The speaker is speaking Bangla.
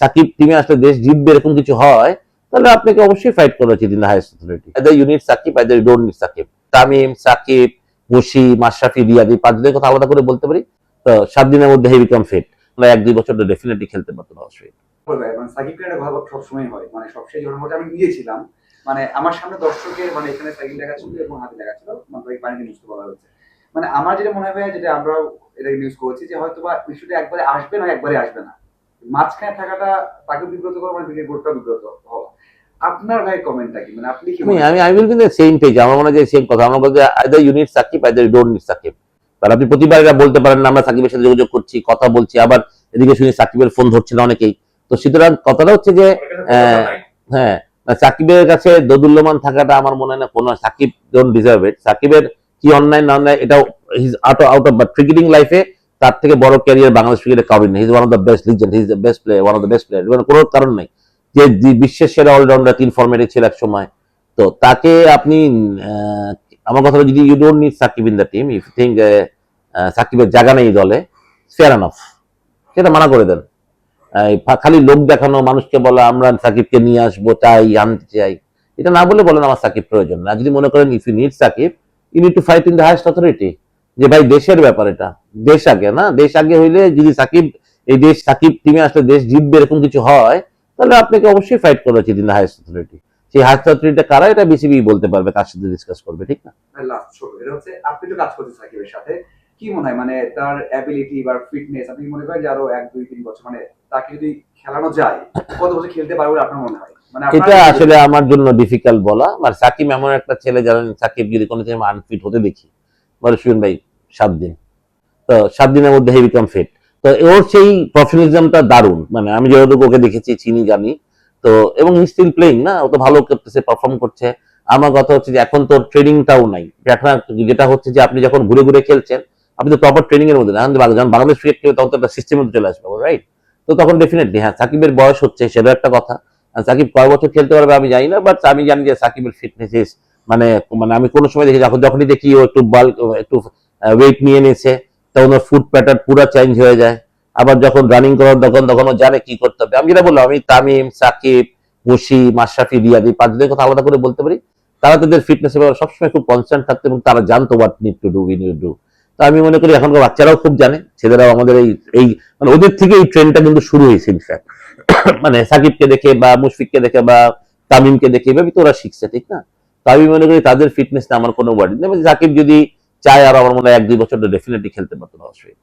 সাকিব টিমে আসলে দেশ জিতবে এরকম কিছু হয়, তাহলে আপনাকে অবশ্যই ফাইট করা উচিত ইন দ্য হাইস্ট অথরিটি এদের ইউনিট সাকিব এদের ডোন্ট নিট সাকিব। তামিম, সাকিব, মুশি, মাশরাফি, রিয়াদ, পাঁচজনের কথা আলাদা করে বলতে পারি, তো সাত দিনের মধ্যে হে বিকাম ফিট আমরা এক দুই বছর ডেফিনেটলি খেলতে পারতো না বলবে মানে সাকিব ভালো সবসময় হয়। মানে সবসময় যখন মোটামুটি আমি নিয়েছিলাম মানে আমার সামনে দর্শকের মানে এখানে সাইকেল দেখা ছিল এবং হাতে লেখা ছিল মানে পানিতে নিউজটা বলা হচ্ছে মানে আমার যেটা মনে হয়, যেটা আমরা এটা নিউজ করছি, যে হয়তো বা ইস্যুটা একবারে আসবে না, একবারে আসবে না। মাঝখানে থাকাটা তাকে বিব্রত করা মানে বোর্ডটা বিব্রত হওয়া। আপনার ভাই কমেন্টটা কি? মানে আপনি কি আমি I will be the same page আমার মনে হয় সেম কথা। আমরা বলতে either you need Shakib either don't need Shakib. আপনি প্রতিবার এটা বলতে পারেন না আমরা সাকিবের সাথে যোগাযোগ করছি কথা বলছি আবার এদিকে শুনি সাকিবের ফোন ধরছে না অনেকেই। তো সুতরাং কথাটা হচ্ছে যে আহ, হ্যাঁ সাকিবের কাছে দোদুল্যমান থাকাটা আমার মনে হয় না কোনো সাকিব ডোন্ট ডিজার্ভ ইট সাকিবের কি অনলাইন না অনলাইন এটা he's out out of but cricketing লাইফে তার থেকে বড় ক্যারিয়ার বাংলাদেশ ক্রিকেটে কাউরি নেই। He's one of the best legend he's the best player one of the best player কোনো কারণ নেই। যে বিশ্বের সেরা অলরাউন্ডার তিন ফর্মেটে ছিল এক সময় তো তাকে আপনি আমার কথা যদি you don't need Shakib in the team if think সাকিবের জায়গা নেই দলে ফেয়ার এনাফ সেটা মানা করে দেন। খালি লোক দেখানো, মানুষকে বলা, আমরা সাকিবকে নিয়ে আসব, চাই, আনতে চাই। এটা না বলে বলেন আমার সাকিব প্রয়োজন না। যদি মনে করেন if you need Shakib you need to fight in the highest authority যে ভাই দেশের ব্যাপার এটা দেশ আগে না? দেশ আগে হইলে যদি সাকিব এই দেশ সাকিব টিমে আসলে দেশ জিতবে এরকম কিছু হয় তাহলে আপনাকে অবশ্যই ফাইট করা উচিত ইন হাইস্ট অথরিটি সেই হাইস্ট অথরিটিটা কারা এটা বিসিবি বলতে পারবে কার সাথে ডিসকাস করবে ঠিক না? এটা হচ্ছে আপনি তো কাজ সাকিবের সাথে কি মনে হয় মানে তার অ্যাবিলিটি বা ফিটনেস আপনি মনে করেন যে আরও এক দুই তিন বছর মানে তাকে যদি খেলানো যায় কত বছর খেলতে পারবে বলে আপনার মনে হয়? মানে এটা আসলে আমার জন্য ডিফিকাল্ট বলা আর সাকিব এমন একটা ছেলে জানেন সাকিব যদি কোনো আনফিট হতে দেখি বলে শুনুন ভাই, সাত দিন। তো সাত দিনের মধ্যে হে বিকাম ফিট তো ওর সেই প্রফেশনালিজমটা দারুণ। মানে আমি যেহেতু ওকে দেখেছি, চিনি, জানি। তো এবং স্টিল প্লেইং না? ও তো ভালো করতেছে পারফর্ম করছে। আমার কথা হচ্ছে যে, এখন তো ট্রেনিংটাও নাই। যেটা হচ্ছে যে, আপনি যখন ঘুরে ঘুরে খেলছেন, আপনি তো প্রপার ট্রেনিং এর মধ্যে না যখন বাংলাদেশ ক্রিকেট খেলে, তখন তো একটা সিস্টেমের মধ্যে চলে আসবে রাইট তো তখন ডেফিনেটলি হ্যাঁ সাকিবের বয়স হচ্ছে সেটা একটা কথা। সাকিব কয় বছর খেলতে পারবে আমি জানি না বাট আমি জানি যে সাকিবের ফিটনেস ইস মানে মানে আমি কোনো সময় দেখি, যখন, যখনই দেখি ও একটু বাল একটু ওয়েট নিয়ে নিয়েছে, তখন ওর ফুড প্যাটার্ন পুরো চেঞ্জ হয়ে যায়। আবার যখন রানিং করার, তখন তখন ও জানে কি করতে হবে। আমি যেটা বললাম, আমি তামিম, সাকিব, মুশি, মাশরাফি, রিয়াদ, পাঁচজনের কথা আলাদা করে বলতে পারি। তারা তাদের ফিটনেস ব্যাপারে সবসময় খুব কনসার্ন থাকতো এবং তারা জানতো what need to do we need do তো আমি মনে করি এখনকার বাচ্চারাও খুব জানে, ছেলেরাও আমাদের এই এই মানে ওদের থেকে এই ট্রেনটা কিন্তু শুরু হয়েছে ইনফ্যাক্ট মানে সাকিবকে দেখে বা মুশফিককে দেখে বা তামিমকে দেখে এভাবে তো ওরা শিখছে, ঠিক না? তো আমি মনে করি তাদের ফিটনেস আমার কোনো ওয়ার্ড নেই। সাকিব যদি চায় আর আমার মনে হয় এক দুই বছর ডেফিনেটলি খেলতে পারতো অবশ্যই।